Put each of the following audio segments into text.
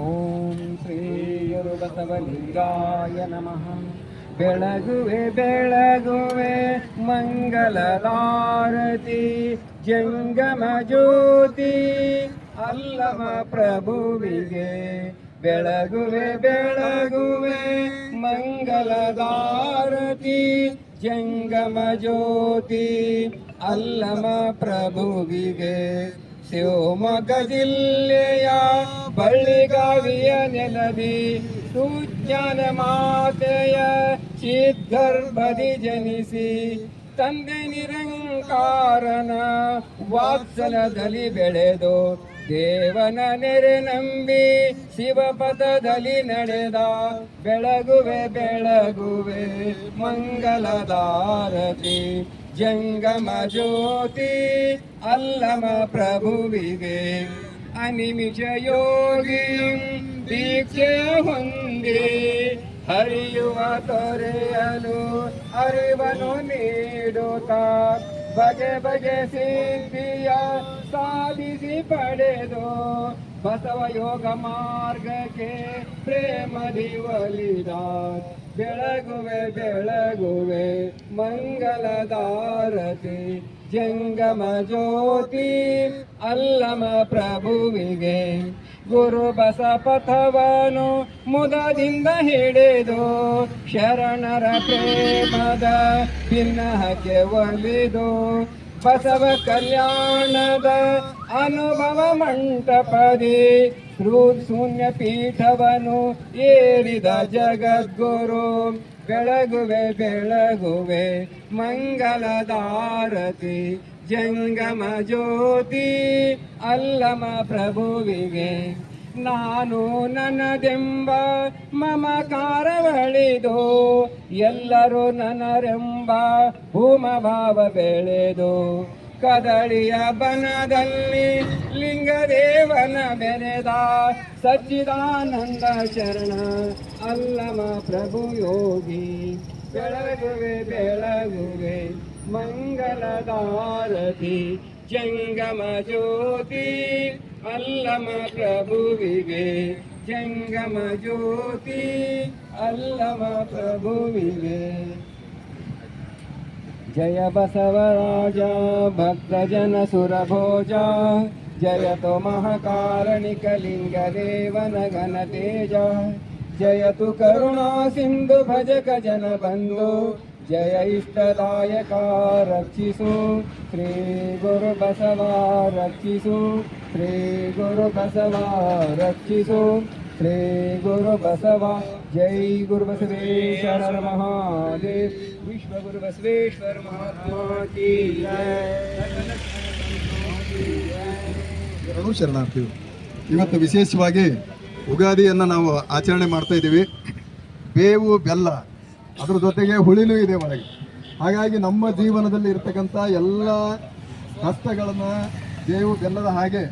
ಓಂ ಶ್ರೀ ಗುರು ಬಸವಲಿಂಗಾಯ ನಮಃ. ಬೆಳಗುವೆ ಬೆಳಗುವೆ ಮಂಗಲಾರತಿ ಜಂಗಮ ಜ್ಯೋತಿ ಅಲ್ಲಮ ಪ್ರಭುವಿಗೆ ಬೆಳಗುವೆ ಬೆಳಗುವೆ ಮಂಗಲದಾರತಿ ಜಂಗಮ ಜ್ಯೋತಿ ಅಲ್ಲಮ ಪ್ರಭುವಿಗೆ ಶಿವಮೊಗ್ಗ ಜಿಲ್ಲೆಯ ಬಳ್ಳಿಗಾವಿಯ ನೆಲದಿ ಸೂಜ್ಞಾನ ಮಾತೆಯ ಚಿದ್ಗರ್ಭದಿ ಜನಿಸಿ ತಂದೆ ನಿರಂಕಾರನ ವಾತ್ಸಲದಲ್ಲಿ ಬೆಳೆದು ದೇವನ ನೆರೆ ನಂಬಿ ಶಿವಪಥದಲ್ಲಿ ನಡೆದ ಬೆಳಗುವೆ ಬೆಳಗುವೆ ಮಂಗಲದಾರತಿ ಜಂಗಮ ಜ್ಯೋತಿ ಅಲ್ಲಮ ಪ್ರಭುವಿಗೆ ಅನಿಮಿಷ ಯೋಗಿ ದೀಕ್ಷೆ ಹೊಂದಿ ಹರಿಯುವ ತೊರೆಯಲು ಅರಿವನು ನೀಡುತ್ತಾ ಬಗೆ ಬಗೆ ಸಿದ್ಧಿಯ ಸಾಧಿಸಿ ಪಡೆದು ಬಸವ ಯೋಗ ಮಾರ್ಗಕ್ಕೆ ಪ್ರೇಮ ಒಲಿದ ಬೆಳಗುವೆ ಬೆಳಗುವೆ ಮಂಗಲದಾರತಿ. ಜಂಗಮ ಜ್ಯೋತಿ ಅಲ್ಲಮ ಪ್ರಭುವಿಗೆ ಗುರು ಬಸಪಥವನು ಮುದದಿಂದ ಹಿಡಿದು ಶರಣರ ಪ್ರೇಮದ ಭಿನ್ನಹಕ್ಕೆ ಒಲಿದು ಬಸವ ಕಲ್ಯಾಣದ ಅನುಭವ ಮಂಟಪದಿ ಶೂನ್ಯ ಪೀಠವನು ಏರಿದ ಜಗದ್ಗುರು. ಬೆಳಗುವೆ ಬೆಳಗುವೆ ಮಂಗಲದಾರತಿ ಜಂಗಮ ಜ್ಯೋತಿ, ಅಲ್ಲಮ ಪ್ರಭುವಿಗೆ. ನಾನು ನನ್ನದೆಂಬ ಮಮಕಾರವಳಿದು, ಎಲ್ಲರೂ ನನರೆಂಬ ಭೂಮಭಾವ ಬೆಳೆದು. ಕದಳಿಯ ಬನದಲ್ಲಿ ಲಿಂಗದೇವನ ಬೆರೆದ ಸಚ್ಚಿದಾನಂದ ಶರಣ. ಅಲ್ಲಮ ಪ್ರಭು ಯೋಗಿ, ಬೆಳಗುವೆ ಬೆಳಗುವೆ ಮಂಗಲದಾರತಿ ಜಂಗಮ ಜ್ಯೋತಿ. ಅಲ್ಲಮ ಪ್ರಭುವಿಗೆ ಜಂಗಮ ಜ್ಯೋತಿ. ಅಲ್ಲಮ ಪ್ರಭುವಿಗೆ జయ బసవరాజా భక్తజన సురభోజా జయతు మహకారణికలింగదేవన గణతేజ జయతు కరుణా సింధు భజక జన బంధు జయ ఇష్టదాయక రక్షిసు శ్రీ గురు బసవ రక్షిసు శ్రీ గురు బసవ రక్షిసు ಶ್ರೀ ಗುರು ಬಸವ, ಜೈ ಗುರು ಬಸವೇಶ್ವರ ಮಹಾದೇವ್. ವಿಶ್ವ ಗುರು ಬಸವೇಶ್ವರ ಮಹಾತ್ಮ ಕಿ ಶರಣು ಶರಣಾರ್ಥಿಗಳು ಇವತ್ತು ವಿಶೇಷವಾಗಿ ಉಗಾದಿಯನ್ನು ನಾವು ಆಚರಣೆ ಮಾಡ್ತಾ ಇದ್ದೀವಿ. ಬೇವು, ಬೆಲ್ಲ, ಅದರ ಜೊತೆಗೆ ಹುಳಿನೂ ಇದೆ ಒಳಗೆ. ಹಾಗಾಗಿ ನಮ್ಮ ಜೀವನದಲ್ಲಿ ಇರ್ತಕ್ಕಂಥ ಎಲ್ಲ ಕಷ್ಟಗಳನ್ನು ಬೇವು, ಬೆಲ್ಲದ ಹಾಗೆ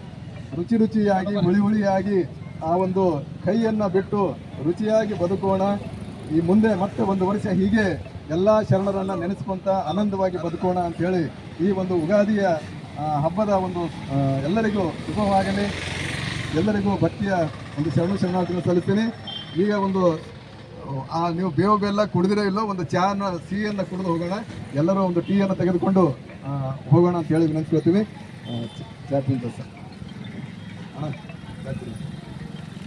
ರುಚಿ ರುಚಿಯಾಗಿ, ಹುಳಿ ಹುಳಿಯಾಗಿ ಆ ಒಂದು ಕೈಯನ್ನು ಬಿಟ್ಟು ರುಚಿಯಾಗಿ ಬದುಕೋಣ. ಈ ಮುಂದೆ ಮತ್ತೆ ಒಂದು ವರ್ಷ ಹೀಗೆ ಎಲ್ಲ ಶರಣರನ್ನು ನೆನೆಸ್ಕೊಂತ ಆನಂದವಾಗಿ ಬದುಕೋಣ ಅಂಥೇಳಿ ಈ ಒಂದು ಉಗಾದಿಯ ಹಬ್ಬದ ಒಂದು ಎಲ್ಲರಿಗೂ ಶುಭವಾಗಲಿ. ಎಲ್ಲರಿಗೂ ಭಕ್ತಿಯ ಒಂದು ಶರಣ ಶರಣಾರ್ಥಿನ ಸಲ್ಲಿಸ್ತೀನಿ. ಈಗ ಒಂದು ಆ ನೀವು ಬೇವು ಬೆಲ್ಲ ಕುಡಿದಿರೋ ಇಲ್ಲೋ ಒಂದು ಚಾನ ಸಿಹಿಯನ್ನು ಕುಡಿದು ಹೋಗೋಣ. ಎಲ್ಲರೂ ಒಂದು ಟೀಯನ್ನು ತೆಗೆದುಕೊಂಡು ಹೋಗೋಣ ಅಂತ ಹೇಳಿ ವಿನಂತಿಸ್ಕೊಳ್ತೀವಿ ಆ, ಚ- ಚಾ ತಿಂತ ಸರ್. ಅಣ್ಣ.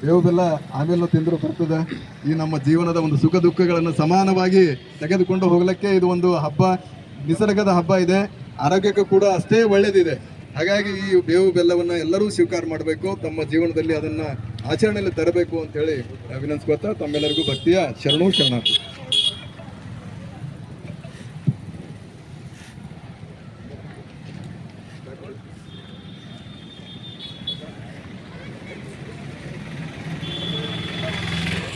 ಬೇವು ಬೆಲ್ಲ ಆಮೇಲೆ ತಿಂದರೂ ಬರ್ತದೆ. ಈ ನಮ್ಮ ಜೀವನದ ಒಂದು ಸುಖ ದುಃಖಗಳನ್ನು ಸಮಾನವಾಗಿ ತೆಗೆದುಕೊಂಡು ಹೋಗಲಿಕ್ಕೆ ಇದು ಒಂದು ಹಬ್ಬ, ನಿಸರ್ಗದ ಹಬ್ಬ ಇದೆ. ಆರೋಗ್ಯಕ್ಕೂ ಕೂಡ ಅಷ್ಟೇ ಒಳ್ಳೆಯದಿದೆ ಹಾಗಾಗಿ ಈ ಬೇವು ಬೆಲ್ಲವನ್ನು ಎಲ್ಲರೂ ಸ್ವೀಕಾರ ಮಾಡಬೇಕು. ತಮ್ಮ ಜೀವನದಲ್ಲಿ ಅದನ್ನು ಆಚರಣೆಯಲ್ಲಿ ತರಬೇಕು ಅಂತ ಹೇಳಿ ವಿನಂತಿಸ್ಕೊತಾ ತಮ್ಮೆಲ್ಲರಿಗೂ ಭಕ್ತಿಯ ಶರಣು ಶರಣಾರ್ಥಿ.